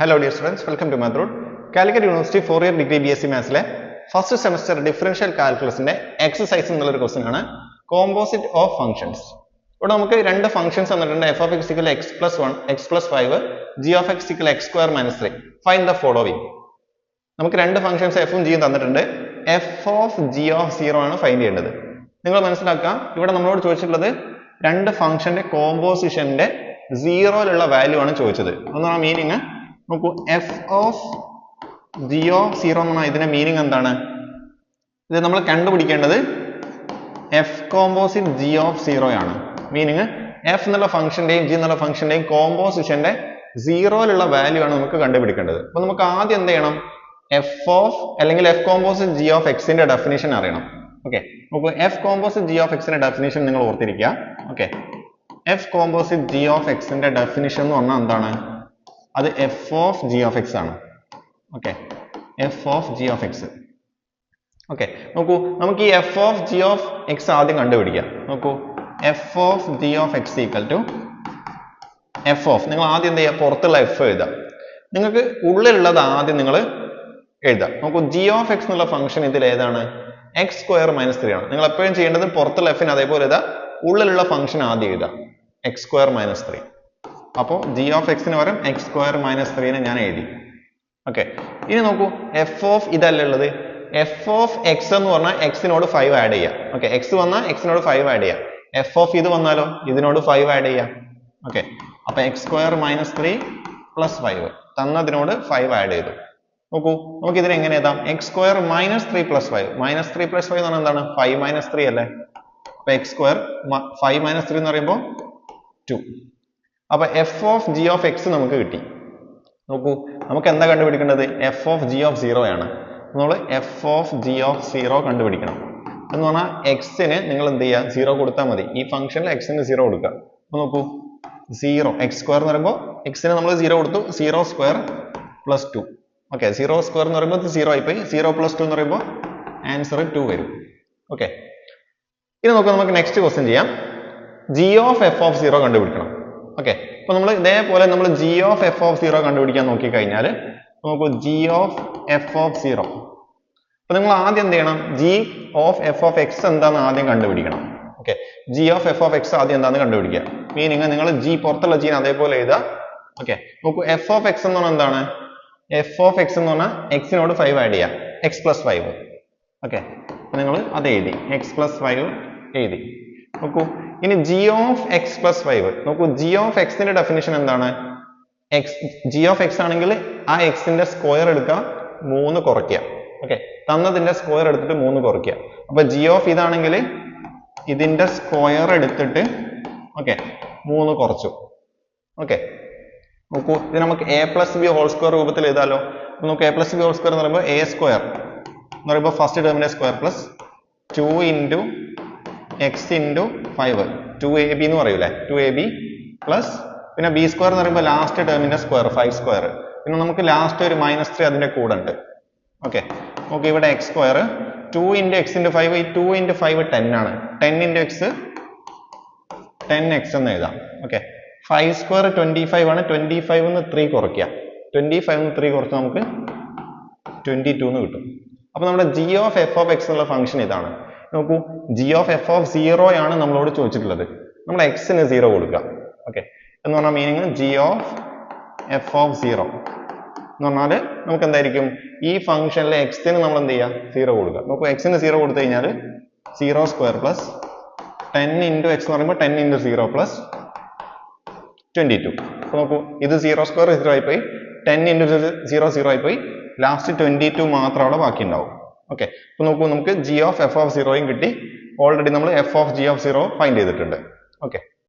Hello dear students welcome to മാത്രൂഡ് Calicut university four year degree B S C മാത്സിലെ first semester differential കാൽക്കുലസിന്റെ exercise എന്നുള്ളൊരു question ആണ്. Composite of functions ഇവിടെ നമുക്ക് രണ്ട് functions തന്നിട്ടുണ്ട്. F of x equal x plus one x plus five g of x equal x square minus three find the following നമുക്ക് രണ്ട് functions എഫും ജിയും തന്നിട്ടുണ്ട്. F of g of zero ആണ് ഫൈൻഡ് ചെയ്യേണ്ടത്. നിങ്ങൾ മനസ്സിലാക്കുക ഇവിടെ നമ്മളോട് ചോദിച്ചിട്ടുള്ളത് രണ്ട് ഫംഗ്ഷന്റെ കോമ്പോസിഷന്റെ സീറോയിലുള്ള വാല്യൂ ആണ് ചോദിച്ചത്. എന്നാണ് മീനിങ് നോക്കൂ എഫ് ഓഫ് ജിയോ സീറോ എന്ന് പറഞ്ഞാൽ ഇതിന്റെ മീനിങ് എന്താണ്? ഇത് നമ്മൾ കണ്ടുപിടിക്കേണ്ടത് f composite g of zero ആണ് മീനിങ് എഫ് എന്നുള്ള ഫംഗ്ഷന്റെയും ജി എന്നുള്ള ഫംഗ്ഷന്റെയും കോമ്പോസിഷന്റെ സീറോയിലുള്ള വാല്യൂ ആണ് നമുക്ക് കണ്ടുപിടിക്കേണ്ടത്. അപ്പൊ നമുക്ക് ആദ്യം എന്ത് ചെയ്യണം? എഫ് ഓഫ് അല്ലെങ്കിൽ എഫ് കോമ്പോസിറ്റ് ജി ഓഫ് എക്സിന്റെ ഡെഫിനേഷൻ അറിയണം. ഓക്കെ നോക്കൂ എഫ് കോമ്പോസിറ്റ് ജി ഓഫ് എക്സിന്റെ ഡെഫിനേഷൻ നിങ്ങൾ ഓർത്തിരിക്കുക. Okay f composite g of എക്സിന്റെ ഡെഫിനിഷൻ എന്ന് പറഞ്ഞാൽ എന്താണ്? അത് f of g of x ആണ്. Okay f of g of x okay നോക്കൂ നമുക്ക് ഈ f of g of x ആദ്യം കണ്ടുപിടിക്കാം. നോക്കൂ f of g of x equal to f of നിങ്ങൾ ആദ്യം എന്ത് ചെയ്യുക? പുറത്തുള്ള എഫ് എഴുതാം നിങ്ങൾക്ക് ഉള്ളിലുള്ളത് ആദ്യം നിങ്ങൾ എഴുതാം നോക്കൂ ജി ഓഫ് എക്സ് എന്നുള്ള ഫംഗ്ഷൻ ഇതിൽ ഏതാണ്? എക്സ് സ്ക്വയർ മൈനസ് ത്രീ ആണ്. നിങ്ങൾ എപ്പോഴും ചെയ്യേണ്ടത് പുറത്തുള്ള എഫിന് അതേപോലെ എഴുതാം ഉള്ളിലുള്ള ഫംഗ്ഷൻ ആദ്യം എഴുതാം എക്സ് സ്ക്വയർ മൈനസ് ത്രീ അപ്പോൾ ജി ഓഫ് എക്സിന് പകരം എക്സ് സ്ക്വയർ മൈനസ് ത്രീനെ ഞാൻ എഴുതി. ഓക്കെ ഇനി നോക്കൂ എഫ് ഓഫ് ഇതല്ല ഉള്ളത്? എഫ് ഓഫ് എക്സ് എന്ന് പറഞ്ഞാൽ എക്സിനോട് ഫൈവ് ആഡ് ചെയ്യാം. ഓക്കെ എക്സ് വന്നാൽ എക്സിനോട് ഫൈവ് ആഡ് ചെയ്യാം. എഫ് ഓഫ് ഇത് വന്നാലോ? ഇതിനോട് ഫൈവ് ആഡ് ചെയ്യാം. ഓക്കെ അപ്പൊ x square minus three plus five തന്നതിനോട് five add ചെയ്തു. നോക്കൂ നമുക്ക് ഇതിനെ എങ്ങനെ എഴുതാം? X square minus three plus five minus three plus five എന്ന് പറഞ്ഞാൽ എന്താണ്? ഫൈവ് മൈനസ് ത്രീ അല്ലേ? അപ്പൊ x square five minus three എന്ന് പറയുമ്പോൾ ടു അപ്പൊ f of g of x നമുക്ക് കിട്ടി. നോക്കൂ നമുക്ക് എന്താ കണ്ടുപിടിക്കേണ്ടത്? F of g of zero ആണ്. നമ്മൾ f of g of zero കണ്ടുപിടിക്കണം. എന്ന് പറഞ്ഞാൽ എക്സിന് നിങ്ങൾ എന്ത് ചെയ്യുക സീറോ കൊടുത്താൽ മതി. ഈ ഫംഗ്ഷനിൽ എക്സിന് സീറോ കൊടുക്കുക. അപ്പൊ നോക്കൂ സീറോ എക്സ് സ്ക്വയർ എന്ന് പറയുമ്പോൾ എക്സിന് നമ്മൾ സീറോ കൊടുത്തു zero square plus two okay zero square എന്ന് പറയുമ്പോൾ സീറോ ആയിപ്പോയി. സീറോ പ്ലസ് ടു എന്ന് പറയുമ്പോൾ ആൻസർ ടു വരും. ഓക്കെ ഇനി നോക്കാം നമുക്ക് നെക്സ്റ്റ് ക്വസ്റ്റ്യൻ ചെയ്യാം. G of f of zero കണ്ടുപിടിക്കണം. ഓക്കെ അപ്പൊ നമ്മൾ ഇതേപോലെ നമ്മൾ g of f of zero കണ്ടുപിടിക്കാൻ നോക്കി കഴിഞ്ഞാൽ നോക്കൂ g of f of zero അപ്പൊ നിങ്ങൾ ആദ്യം എന്ത് ചെയ്യണം? G of f of x എന്താണെന്ന് ആദ്യം കണ്ടുപിടിക്കണം. Okay g of f of x ആദ്യം എന്താണെന്ന് കണ്ടുപിടിക്കുക. മീനിങ് നിങ്ങൾ ജി പുറത്തുള്ള ജീൻ അതേപോലെ എഴുതുക ഓക്കെ നോക്കൂ എഫ് ഓഫ് എക്സ് എന്ന് പറഞ്ഞാൽ എന്താണ്? എഫ് ഓഫ് എക്സ് എന്ന് പറഞ്ഞാൽ എക്സിനോട് ഫൈവ് ആഡ് ചെയ്യാം. എക്സ് പ്ലസ് ഫൈവ് ഓക്കെ നിങ്ങൾ അത് എഴുതി. എക്സ് പ്ലസ് ഫൈവ് എഴുതി. നോക്കൂ. ഇനി g of x plus five നോക്കൂ ജി ഓഫ് എക്സിന്റെ ഡെഫിനിഷൻ എന്താണ്? എക്സ് ജി ഓഫ് എക്സ് ആണെങ്കിൽ ആ എക്സിന്റെ സ്ക്വയർ എടുക്കുക മൂന്ന് കുറയ്ക്കുക. ഓക്കെ തന്നതിന്റെ സ്ക്വയർ എടുത്തിട്ട് മൂന്ന് കുറയ്ക്കുക. അപ്പൊ ജി ഓഫ് ഇതാണെങ്കിൽ ഇതിന്റെ സ്ക്വയർ എടുത്തിട്ട് ഓക്കെ മൂന്ന് കുറച്ചു. ഓക്കെ നോക്കൂ ഇത് നമുക്ക് A plus B whole square രൂപത്തിൽ എഴുതാലോ. നമുക്ക് A plus B whole square എന്ന് പറയുമ്പോൾ എ സ്ക്വയർ എന്ന് പറയുമ്പോൾ first ടേമിന്റെ square plus two into X into five two A B എന്ന് പറയൂലേ? ടു എ ബി പ്ലസ് പിന്നെ ബി സ്ക്വയർ എന്ന് പറയുമ്പോൾ ലാസ്റ്റ് ടേമിന്റെ സ്ക്വയർ ഫൈവ് സ്ക്വയർ പിന്നെ നമുക്ക് ലാസ്റ്റ് ഒരു മൈനസ് ത്രീ അതിന്റെ കൂടെ ഉണ്ട്. ഓക്കെ നമുക്ക് ഇവിടെ x square two into x into five ഈ ടു ഇന്റു ഫൈവ് ടെൻ ആണ്. Ten into x ten x എന്ന് എഴുതാം. Okay five square twenty five ആണ്. ട്വന്റി ഫൈവ് എന്ന് ത്രീ കുറയ്ക്കുക. ട്വന്റി ഫൈവ് എന്ന് ത്രീ കുറച്ച് നമുക്ക് ട്വന്റി ടു എന്ന് കിട്ടും. അപ്പൊ നമ്മുടെ g of f of x എന്നുള്ള ഫംഗ്ഷൻ ഇതാണ്. നോക്കൂ g of f of zero ആണ് നമ്മളോട് ചോദിച്ചിട്ടുള്ളത്. നമ്മൾ എക്സിന് സീറോ കൊടുക്കുക ഓക്കെ എന്ന് പറഞ്ഞാൽ meaning g of f of zero എന്ന് പറഞ്ഞാൽ നമുക്ക് എന്തായിരിക്കും? ഈ ഫംഗ്ഷനിലെ എക്സിന് നമ്മൾ എന്ത് ചെയ്യുക സീറോ കൊടുക്കുക നോക്കൂ എക്സിന് സീറോ കൊടുത്തു കഴിഞ്ഞാൽ zero square plus ten into x എന്ന് പറയുമ്പോൾ ten into zero plus twenty two അപ്പൊ നോക്കൂ ഇത് സീറോ സ്ക്വയർ സീറോ ആയിപ്പോയി. ടെൻ ഇന്റു സീറോ സീറോ ആയിപ്പോയി. ലാസ്റ്റ് ട്വന്റി ടു മാത്രം അവിടെ ബാക്കി ഉണ്ടാവും ഓക്കെ അപ്പൊ നോക്കൂ നമുക്ക് ജി ഓഫ് എഫ് ഓഫ് യും കിട്ടി. ഓൾറെഡി നമ്മൾ f of g of zero find ചെയ്തിട്ടുണ്ട്. ഓക്കെ